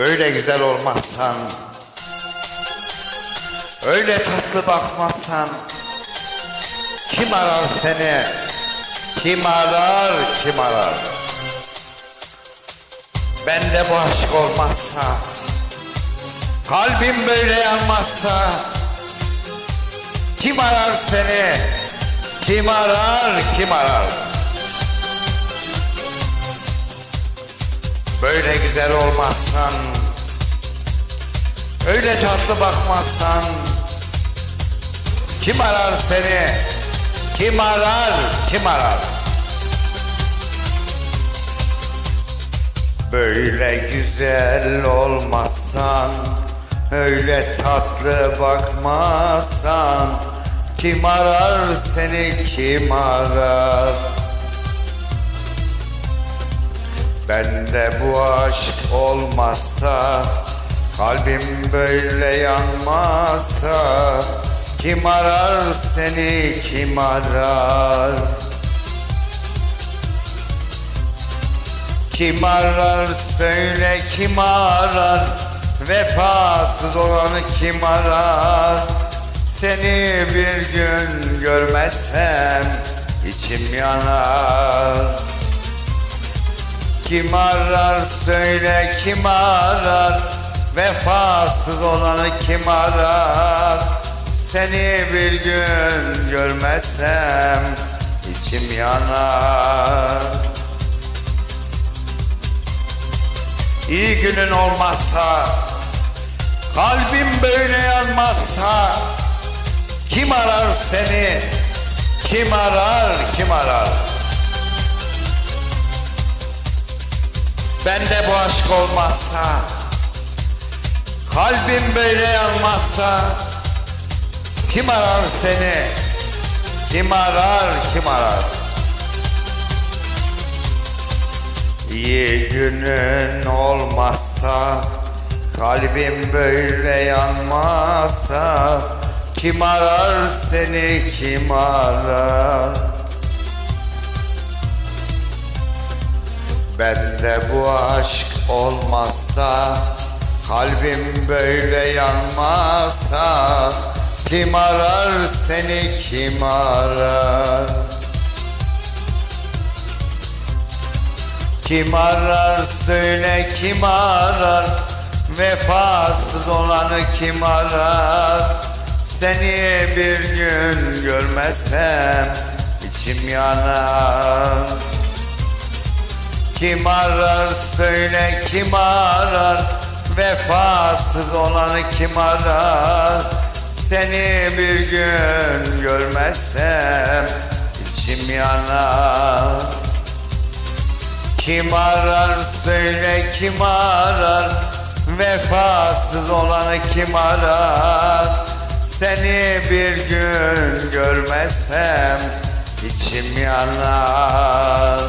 Böyle güzel olmazsan Öyle tatlı bakmazsan Kim arar seni? Kim arar kim arar? Bende bu aşk olmazsa Kalbim böyle yanmazsa Kim arar seni? Kim arar kim arar Böyle güzel olmazsan Öyle tatlı bakmazsan Kim arar seni? Kim arar? Kim arar? Böyle güzel olmazsan Öyle tatlı bakmazsan Kim arar seni? Kim arar Bende bu aşk olmazsa Kalbim böyle yanmazsa Kim arar seni kim arar? Kim arar söyle kim arar? Vefasız olanı kim arar? Seni bir gün görmezsem içim yanar Kim arar söyle kim arar. Vefasız olanı kim arar? Seni bir gün görmezsem içim yanar. İyi günün olmazsa Kalbim böyle yanmazsa Kim arar seni? Kim arar kim arar Bende bu aşk olmazsa Kalbim böyle yanmazsa Kim arar seni? Kim arar kim arar? İyi günün olmazsa Kalbim böyle yanmazsa Kim arar seni kim arar aşk olmazsa Kalbim böyle yanmazsa Kim arar seni kim arar? Kim arar söyle kim arar? Vefasız olanı kim arar? Seni bir gün görmezsem içim yanar Kim arar söyle kim arar. Vefasız olanı kim arar? Seni bir gün görmezsem içim yanar. Kim arar söyle kim arar. Vefasız olanı kim arar? Seni bir gün görmezsem içim yanar